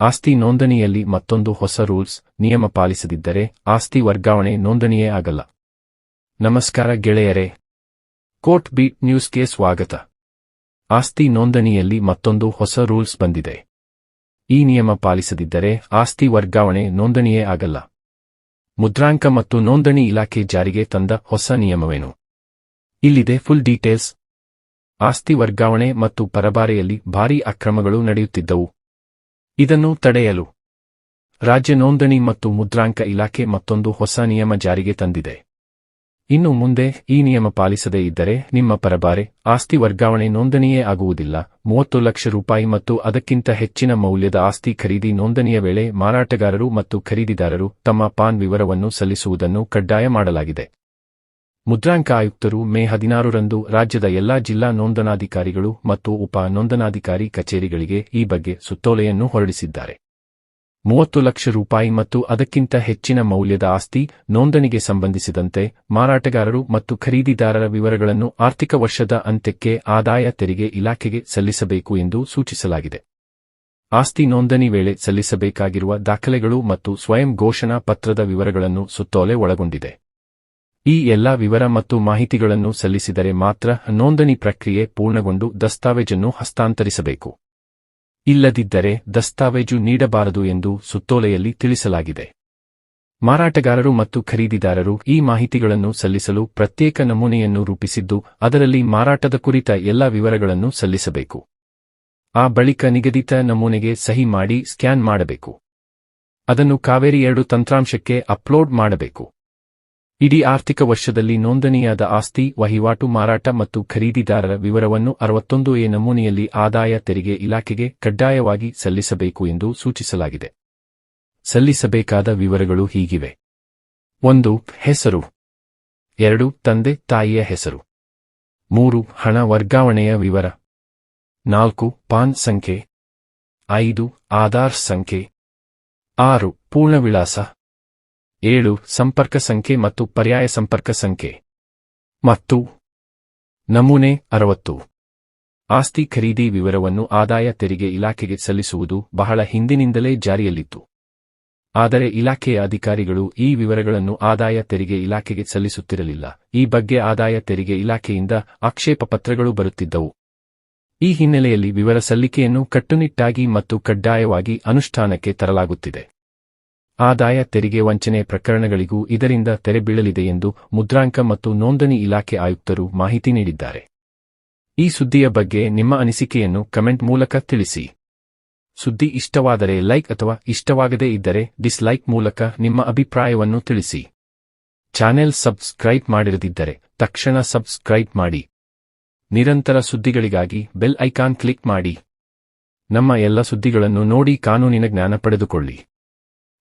ಆಸ್ತಿ ನೋಂದಣಿಯಲ್ಲಿ ಮತ್ತೊಂದು ಹೊಸ ರೂಲ್ಸ್, ನಿಯಮ ಪಾಲಿಸದಿದ್ದರೆ ಆಸ್ತಿ ವರ್ಗಾವಣೆ ನೋಂದಣಿಯೇ ಆಗಲ್ಲ. ನಮಸ್ಕಾರ ಗೆಳೆಯರೇ. ಕೋರ್ಟ್ ಬೀಟ್ ನ್ಯೂಸ್ಗೆ ಸ್ವಾಗತ. ಆಸ್ತಿ ನೋಂದಣಿಯಲ್ಲಿ ಮತ್ತೊಂದು ಹೊಸ ರೂಲ್ಸ್ ಬಂದಿದೆ. ಈ ನಿಯಮ ಪಾಲಿಸದಿದ್ದರೆ ಆಸ್ತಿ ವರ್ಗಾವಣೆ ನೋಂದಣಿಯೇ ಆಗಲ್ಲ. ಮುದ್ರಾಂಕ ಮತ್ತು ನೋಂದಣಿ ಇಲಾಖೆ ಜಾರಿಗೆ ತಂದ ಹೊಸ ನಿಯಮವೇನು? ಇಲ್ಲಿದೆ ಫುಲ್ ಡೀಟೇಲ್ಸ್. ಆಸ್ತಿ ವರ್ಗಾವಣೆ ಮತ್ತು ಪರಬಾರೆಯಲ್ಲಿ ಭಾರೀ ಅಕ್ರಮಗಳು ನಡೆಯುತ್ತಿದ್ದವು. ಇದನ್ನು ತಡೆಯಲು ರಾಜ್ಯ ನೋಂದಣಿ ಮತ್ತು ಮುದ್ರಾಂಕ ಇಲಾಖೆ ಮತ್ತೊಂದು ಹೊಸ ನಿಯಮ ಜಾರಿಗೆ ತಂದಿದೆ. ಇನ್ನು ಮುಂದೆ ಈ ನಿಯಮ ಪಾಲಿಸದೇ ಇದ್ದರೆ ನಿಮ್ಮ ಪರಬಾರೆ, ಆಸ್ತಿ ವರ್ಗಾವಣೆ ನೋಂದಣಿಯೇ ಆಗುವುದಿಲ್ಲ. ಮೂವತ್ತು ಲಕ್ಷ ರೂಪಾಯಿ ಮತ್ತು ಅದಕ್ಕಿಂತ ಹೆಚ್ಚಿನ ಮೌಲ್ಯದ ಆಸ್ತಿ ಖರೀದಿ ನೋಂದಣಿಯ ವೇಳೆ ಮಾರಾಟಗಾರರು ಮತ್ತು ಖರೀದಿದಾರರು ತಮ್ಮ ಪಾನ್ ವಿವರವನ್ನು ಸಲ್ಲಿಸುವುದನ್ನು ಕಡ್ಡಾಯ ಮಾಡಲಾಗಿದೆ. ಮುದ್ರಾಂಕ ಆಯುಕ್ತರು ಮೇ ಹದಿನಾರರಂದು ರಾಜ್ಯದ ಎಲ್ಲಾ ಜಿಲ್ಲಾ ನೋಂದಣಾಧಿಕಾರಿಗಳು ಮತ್ತು ಉಪ ನೋಂದಣಾಧಿಕಾರಿ ಕಚೇರಿಗಳಿಗೆ ಈ ಬಗ್ಗೆ ಸುತ್ತೋಲೆಯನ್ನು ಹೊರಡಿಸಿದ್ದಾರೆ. ಮೂವತ್ತು ಲಕ್ಷ ರೂಪಾಯಿ ಮತ್ತು ಅದಕ್ಕಿಂತ ಹೆಚ್ಚಿನ ಮೌಲ್ಯದ ಆಸ್ತಿ ನೋಂದಣಿಗೆ ಸಂಬಂಧಿಸಿದಂತೆ ಮಾರಾಟಗಾರರು ಮತ್ತು ಖರೀದಿದಾರರ ವಿವರಗಳನ್ನು ಆರ್ಥಿಕ ವರ್ಷದ ಅಂತ್ಯಕ್ಕೆ ಆದಾಯ ತೆರಿಗೆ ಇಲಾಖೆಗೆ ಸಲ್ಲಿಸಬೇಕು ಎಂದು ಸೂಚಿಸಲಾಗಿದೆ. ಆಸ್ತಿ ನೋಂದಣಿ ವೇಳೆ ಸಲ್ಲಿಸಬೇಕಾಗಿರುವ ದಾಖಲೆಗಳು ಮತ್ತು ಸ್ವಯಂ ಘೋಷಣಾ ಪತ್ರದ ವಿವರಗಳನ್ನು ಸುತ್ತೋಲೆ ಒಳಗೊಂಡಿದೆ. ಈ ಎಲ್ಲಾ ವಿವರ ಮತ್ತು ಮಾಹಿತಿಗಳನ್ನು ಸಲ್ಲಿಸಿದರೆ ಮಾತ್ರ ನೋಂದಣಿ ಪ್ರಕ್ರಿಯೆ ಪೂರ್ಣಗೊಂಡು ದಸ್ತಾವೇಜನ್ನು ಹಸ್ತಾಂತರಿಸಬೇಕು. ಇಲ್ಲದಿದ್ದರೆ ದಸ್ತಾವೇಜು ನೀಡಬಾರದು ಎಂದು ಸುತ್ತೋಲೆಯಲ್ಲಿ ತಿಳಿಸಲಾಗಿದೆ. ಮಾರಾಟಗಾರರು ಮತ್ತು ಖರೀದಿದಾರರು ಈ ಮಾಹಿತಿಗಳನ್ನು ಸಲ್ಲಿಸಲು ಪ್ರತ್ಯೇಕ ನಮೂನೆಯನ್ನು ರೂಪಿಸಿದ್ದು, ಅದರಲ್ಲಿ ಮಾರಾಟದ ಕುರಿತ ಎಲ್ಲ ವಿವರಗಳನ್ನು ಸಲ್ಲಿಸಬೇಕು. ಆ ಬಳಿಕ ನಿಗದಿತ ನಮೂನೆಗೆ ಸಹಿ ಮಾಡಿ ಸ್ಕ್ಯಾನ್ ಮಾಡಬೇಕು. ಅದನ್ನು ಕಾವೇರಿ ಎರಡು ತಂತ್ರಾಂಶಕ್ಕೆ ಅಪ್ಲೋಡ್ ಮಾಡಬೇಕು. ಇಡೀ ಆರ್ಥಿಕ ವರ್ಷದಲ್ಲಿ ನೋಂದಣಿಯಾದ ಆಸ್ತಿ, ವಹಿವಾಟು, ಮಾರಾಟ ಮತ್ತು ಖರೀದಿದಾರರ ವಿವರವನ್ನು ಅರವತ್ತೊಂದು ಎ ನಮೂನೆಯಲ್ಲಿ ಆದಾಯ ತೆರಿಗೆ ಇಲಾಖೆಗೆ ಕಡ್ಡಾಯವಾಗಿ ಸಲ್ಲಿಸಬೇಕು ಎಂದು ಸೂಚಿಸಲಾಗಿದೆ. ಸಲ್ಲಿಸಬೇಕಾದ ವಿವರಗಳು ಹೀಗಿವೆ. ಒಂದು, ಹೆಸರು. ಎರಡು, ತಂದೆ, ತಾಯಿಯ ಹೆಸರು. ಮೂರು, ಹಣ ವರ್ಗಾವಣೆಯ ವಿವರ. ನಾಲ್ಕು, ಪಾನ್ ಸಂಖ್ಯೆ. ಐದು, ಆಧಾರ್ ಸಂಖ್ಯೆ. ಆರು ಪೂರ್ಣ ವಿಳಾಸ ಏಳು, ಸಂಪರ್ಕ ಸಂಖ್ಯೆ ಮತ್ತು ಪರ್ಯಾಯ ಸಂಪರ್ಕ ಸಂಖ್ಯೆ. ಮತ್ತು ನಮೂನೆ ಅರವತ್ತು. ಆಸ್ತಿ ಖರೀದಿ ವಿವರವನ್ನು ಆದಾಯ ತೆರಿಗೆ ಇಲಾಖೆಗೆ ಸಲ್ಲಿಸುವುದು ಬಹಳ ಹಿಂದಿನಿಂದಲೇ ಜಾರಿಯಲ್ಲಿತ್ತು. ಆದರೆ ಇಲಾಖೆಯ ಅಧಿಕಾರಿಗಳು ಈ ವಿವರಗಳನ್ನು ಆದಾಯ ತೆರಿಗೆ ಇಲಾಖೆಗೆ ಸಲ್ಲಿಸುತ್ತಿರಲಿಲ್ಲ. ಈ ಬಗ್ಗೆ ಆದಾಯ ತೆರಿಗೆ ಇಲಾಖೆಯಿಂದ ಆಕ್ಷೇಪ ಪತ್ರಗಳು ಬರುತ್ತಿದ್ದವು. ಈ ಹಿನ್ನೆಲೆಯಲ್ಲಿ ವಿವರ ಸಲ್ಲಿಕೆಯನ್ನು ಕಟ್ಟುನಿಟ್ಟಾಗಿ ಮತ್ತು ಕಡ್ಡಾಯವಾಗಿ ಅನುಷ್ಠಾನಕ್ಕೆ ತರಲಾಗುತ್ತಿದೆ. ಆದಾಯ ತೆರಿಗೆ ವಂಚನೆ ಪ್ರಕರಣಗಳಿಗೂ ಇದರಿಂದ ತೆರೆಬೀಳಲಿದೆ ಎಂದು ಮುದ್ರಾಂಕ ಮತ್ತು ನೋಂದಣಿ ಇಲಾಖೆ ಆಯುಕ್ತರು ಮಾಹಿತಿ ನೀಡಿದ್ದಾರೆ. ಈ ಸುದ್ದಿಯ ಬಗ್ಗೆ ನಿಮ್ಮ ಅನಿಸಿಕೆಯನ್ನು ಕಮೆಂಟ್ ಮೂಲಕ ತಿಳಿಸಿ. ಸುದ್ದಿ ಇಷ್ಟವಾದರೆ ಲೈಕ್ ಅಥವಾ ಇಷ್ಟವಾಗದೇ ಇದ್ದರೆ ಡಿಸ್ಲೈಕ್ ಮೂಲಕ ನಿಮ್ಮ ಅಭಿಪ್ರಾಯವನ್ನು ತಿಳಿಸಿ. ಚಾನೆಲ್ ಸಬ್ಸ್ಕ್ರೈಬ್ ಮಾಡಿರದಿದ್ದರೆ ತಕ್ಷಣ ಸಬ್ಸ್ಕ್ರೈಬ್ ಮಾಡಿ. ನಿರಂತರ ಸುದ್ದಿಗಳಿಗಾಗಿ ಬೆಲ್ ಐಕಾನ್ ಕ್ಲಿಕ್ ಮಾಡಿ. ನಮ್ಮ ಎಲ್ಲ ಸುದ್ದಿಗಳನ್ನು ನೋಡಿ ಕಾನೂನಿನ ಜ್ಞಾನ ಪಡೆದುಕೊಳ್ಳಿ.